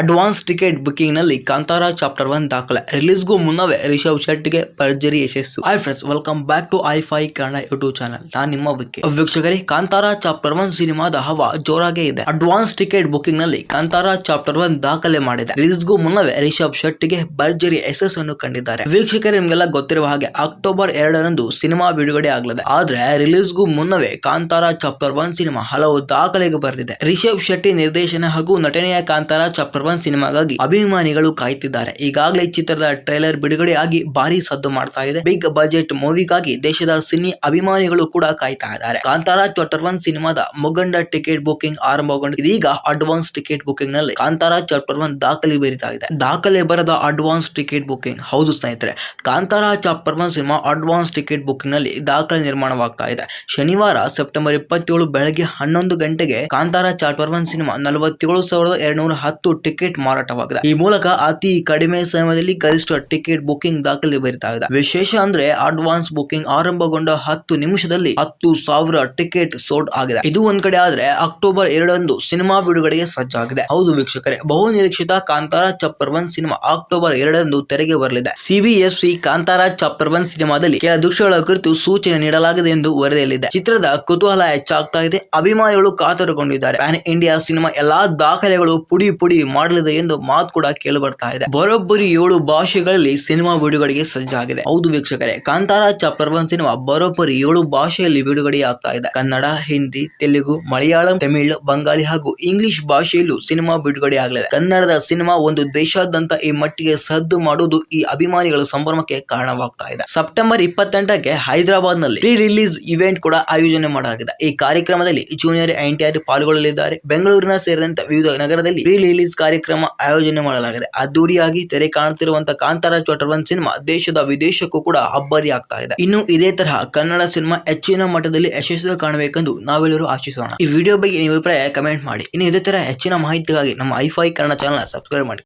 Advance ticket ಬುಕಿಂಗ್ನಲ್ಲಿ Kantara chapter one ದಾಖಲೆ. ರಿಲೀಸ್ಗೂ ಮುನ್ನವೇ ರಿಷಬ್ ಶೆಟ್ಟಿಗೆ ಭರ್ಜರಿ ಯಶಸ್ಸು. Hi friends, welcome back to hi fi Kannada YouTube channel. ನಾನು ನಿಮ್ಮ ಬಗ್ಗೆ ವೀಕ್ಷಕರೇ, ಕಾಂತಾರ ಚಾಪ್ಟರ್ ಒನ್ ಸಿನಿಮಾದ ಹವಾ ಜೋರಾಗೇ ಇದೆ. ಅಡ್ವಾನ್ಸ್ ಟಿಕೆಟ್ ಬುಕ್ಕಿಂಗ್ನಲ್ಲಿ ಕಾಂತಾರ ಚಾಪ್ಟರ್ ಒನ್ ದಾಖಲೆ ಮಾಡಿದೆ. ರಿಲೀಸ್ಗೂ ಮುನ್ನವೇ ರಿಷಬ್ ಶೆಟ್ಟಿಗೆ ಭರ್ಜರಿ ಯಶಸ್ಸನ್ನು ಕಂಡಿದ್ದಾರೆ. ವೀಕ್ಷಕರೇ, ನಿಮಗೆಲ್ಲ ಗೊತ್ತಿರುವ ಹಾಗೆ ಅಕ್ಟೋಬರ್ ಎರಡರಂದು ಸಿನಿಮಾ ಬಿಡುಗಡೆ ಆಗಲಿದೆ. ಆದ್ರೆ ರಿಲೀಸ್ಗೂ ಮುನ್ನವೇ ಕಾಂತಾರ ಚಾಪ್ಟರ್ ಒನ್ ಸಿನಿಮಾ ಹಲವು ದಾಖಲೆಗೆ ಬರೆದಿದೆ. ರಿಷಬ್ ಶೆಟ್ಟಿ ನಿರ್ದೇಶನ ಹಾಗೂ ನಟನೆಯ ಕಾಂತಾರ ಚಾಪ್ಟರ್ ಒನ್ ಸಿನಿಮಾಗಾಗಿ ಅಭಿಮಾನಿಗಳು ಕಾಯುತ್ತಿದ್ದಾರೆ. ಈಗಾಗಲೇ ಚಿತ್ರದ ಟ್ರೈಲರ್ ಬಿಡುಗಡೆಯಾಗಿ ಭಾರಿ ಸದ್ದು ಮಾಡ್ತಾ ಇದೆ. ಬಿಗ್ ಬಜೆಟ್ ಮೂವಿಗಾಗಿ ದೇಶದ ಸಿನಿ ಅಭಿಮಾನಿಗಳು ಕೂಡ ಕಾಯ್ತಾ ಇದ್ದಾರೆ. ಕಾಂತಾರ ಚಾಪ್ಟರ್ ಒನ್ ಸಿನಿಮಾದ ಮುಗಂಡ ಟಿಕೆಟ್ ಬುಕಿಂಗ್ ಆರಂಭಗೊಂಡಿದೆ. ಇದೀಗ ಅಡ್ವಾನ್ಸ್ ಟಿಕೆಟ್ ಬುಕಿಂಗ್ನಲ್ಲಿ ಕಾಂತಾರ ಚಾಪ್ಟರ್ ಒನ್ ದಾಖಲೆ ಬೀರಿತಾ ಇದೆ. ದಾಖಲೆ ಬರದ ಅಡ್ವಾನ್ಸ್ ಟಿಕೆಟ್ ಬುಕಿಂಗ್, ಹೌದು ಸ್ನೇಹಿತರೆ, Kantara chapter one cinema advance ticket ಬುಕಿಂಗ್ನಲ್ಲಿ ದಾಖಲೆ ನಿರ್ಮಾಣವಾಗ್ತಾ ಇದೆ. ಶನಿವಾರ ಸೆಪ್ಟೆಂಬರ್ ಇಪ್ಪತ್ತೇಳು ಬೆಳಗ್ಗೆ ಹನ್ನೊಂದು ಗಂಟೆಗೆ ಕಾಂತಾರ ಚಾಪ್ಟರ್ ಒನ್ ಸಿನಿಮಾ ನಲವತ್ತೇಳು ಸಾವಿರದ ಎರಡ್ನೂರ ಹತ್ತು ಟಿಕೆಟ್ ಮಾರಾಟವಾಗಿದೆ. ಈ ಮೂಲಕ ಅತಿ ಕಡಿಮೆ ಸಮಯದಲ್ಲಿ ಗರಿಷ್ಠ ಟಿಕೆಟ್ ಬುಕಿಂಗ್ ದಾಖಲೆ ಬರಿತಾ ಇದೆ ವಿಶೇಷ ಅಂದ್ರೆ ಅಡ್ವಾನ್ಸ್ ಬುಕಿಂಗ್ ಆರಂಭಗೊಂಡ ಹತ್ತು ನಿಮಿಷದಲ್ಲಿ ಹತ್ತು ಸಾವಿರ ಟಿಕೆಟ್ ಸೋಲ್ಡ್ ಆಗಿದೆ. ಇದು ಒಂದ್ ಕಡೆ ಆದ್ರೆ ಅಕ್ಟೋಬರ್ ಎರಡರಂದು ಸಿನಿಮಾ ಬಿಡುಗಡೆಗೆ ಸಜ್ಜಾಗಿದೆ. ಹೌದು ವೀಕ್ಷಕರೇ ಬಹು ನಿರೀಕ್ಷಿತ Kantara chapter one cinema October ಎರಡರಂದು ತೆರೆಗೆ ಬರಲಿದೆ. ಸಿಬಿಎಫ್ಸಿ ಕಾಂತಾರ ಚಾಪ್ಟರ್ ಒನ್ ಸಿನಿಮಾದಲ್ಲಿ ಕೆಲ ದೃಶ್ಯಗಳ ಕುರಿತು ಸೂಚನೆ ನೀಡಲಾಗಿದೆ ಎಂದು ವರದಿಯಲ್ಲಿದೆ. ಚಿತ್ರದ ಕುತೂಹಲ ಹೆಚ್ಚಾಗ್ತಾ ಇದೆ. ಅಭಿಮಾನಿಗಳು ಕಾತರಗೊಂಡಿದ್ದಾರೆ. ಪ್ಯಾನ್ ಇಂಡಿಯಾ ಸಿನಿಮಾ ಎಲ್ಲಾ ದಾಖಲೆಗಳು ಪುಡಿ ಪುಡಿ ಮಾಡಲಿದೆ ಎಂದು ಮಾತು ಕೂಡ ಕೇಳಿ ಬರ್ತಾ ಇದೆ. ಬರೋಬ್ಬರಿ ಏಳು ಭಾಷೆಗಳಲ್ಲಿ ಸಿನಿಮಾ ಬಿಡುಗಡೆಗೆ ಸಜ್ಜಾಗಿದೆ. ಹೌದು ವೀಕ್ಷಕರೇ, ಕಾಂತಾರ ಚಾಪ್ಟರ್ ಒನ್ ಸಿನಿಮಾ ಬರೋಬ್ಬರಿ ಏಳು ಭಾಷೆಯಲ್ಲಿ ಬಿಡುಗಡೆ ಆಗ್ತಾ ಇದೆ. ಕನ್ನಡ, ಹಿಂದಿ, ತೆಲುಗು, ಮಲಯಾಳಂ, ತಮಿಳು, ಬಂಗಾಳಿ ಹಾಗೂ ಇಂಗ್ಲಿಷ್ ಭಾಷೆಯಲ್ಲೂ ಸಿನಿಮಾ ಬಿಡುಗಡೆ ಆಗಲಿದೆ. ಕನ್ನಡದ ಸಿನಿಮಾ ಒಂದು ದೇಶಾದ್ಯಂತ ಈ ಮಟ್ಟಿಗೆ ಸದ್ದು ಮಾಡುವುದು ಈ ಅಭಿಮಾನಿಗಳ ಸಂಭ್ರಮಕ್ಕೆ ಕಾರಣವಾಗ್ತಾ ಇದೆ. ಸೆಪ್ಟೆಂಬರ್ ಇಪ್ಪತ್ತೆಂಟಕ್ಕೆ ಹೈದರಾಬಾದ್ನಲ್ಲಿ ಪ್ರೀ ರಿಲೀಸ್ ಇವೆಂಟ್ ಕೂಡ ಆಯೋಜನೆ ಮಾಡಲಾಗಿದೆ. ಈ ಕಾರ್ಯಕ್ರಮದಲ್ಲಿ ಜೂನಿಯರ್ ಎನ್ಟಿಆರ್ ಪಾಲ್ಗೊಳ್ಳಲಿದ್ದಾರೆ. ಬೆಂಗಳೂರಿನ ಸೇರಿದಂತೆ ವಿವಿಧ ನಗರದಲ್ಲಿ ಪ್ರೀ ರಿಲೀಸ್ ಕಾರ್ಯಕ್ರಮ ಆಯೋಜನೆ ಮಾಡಲಾಗಿದೆ. ಅದ್ದೂರಿಯಾಗಿ ತೆರೆ ಕಾಣುತ್ತಿರುವಂತಹ ಕಾಂತಾರ ಚಾಪ್ಟರ್ ಒನ್ ಸಿನಿಮಾ ದೇಶದ ವಿದೇಶಕ್ಕೂ ಕೂಡ ಅಬ್ಬರಿ ಆಗ್ತಾ ಇದೆ. ಇನ್ನು ಇದೇ ತರಹ ಕನ್ನಡ ಸಿನಿಮಾ ಹೆಚ್ಚಿನ ಮಟ್ಟದಲ್ಲಿ ಯಶಸ್ಸು ಕಾಣಬೇಕೆಂದು ನಾವೆಲ್ಲರೂ ಆಶಿಸೋಣ. ಈ ವಿಡಿಯೋ ಬಗ್ಗೆ ನಿಮ್ಮ ಅಭಿಪ್ರಾಯ ಕಮೆಂಟ್ ಮಾಡಿ. ಇನ್ನು ಇದೇ ತರ ಹೆಚ್ಚಿನ ಮಾಹಿತಿಗಾಗಿ ನಮ್ಮ ಐಫೈ ಕನ್ನಡ ಚಾನಲ್ ಸಬ್ಸ್ಕ್ರೈಬ್ ಮಾಡಿ.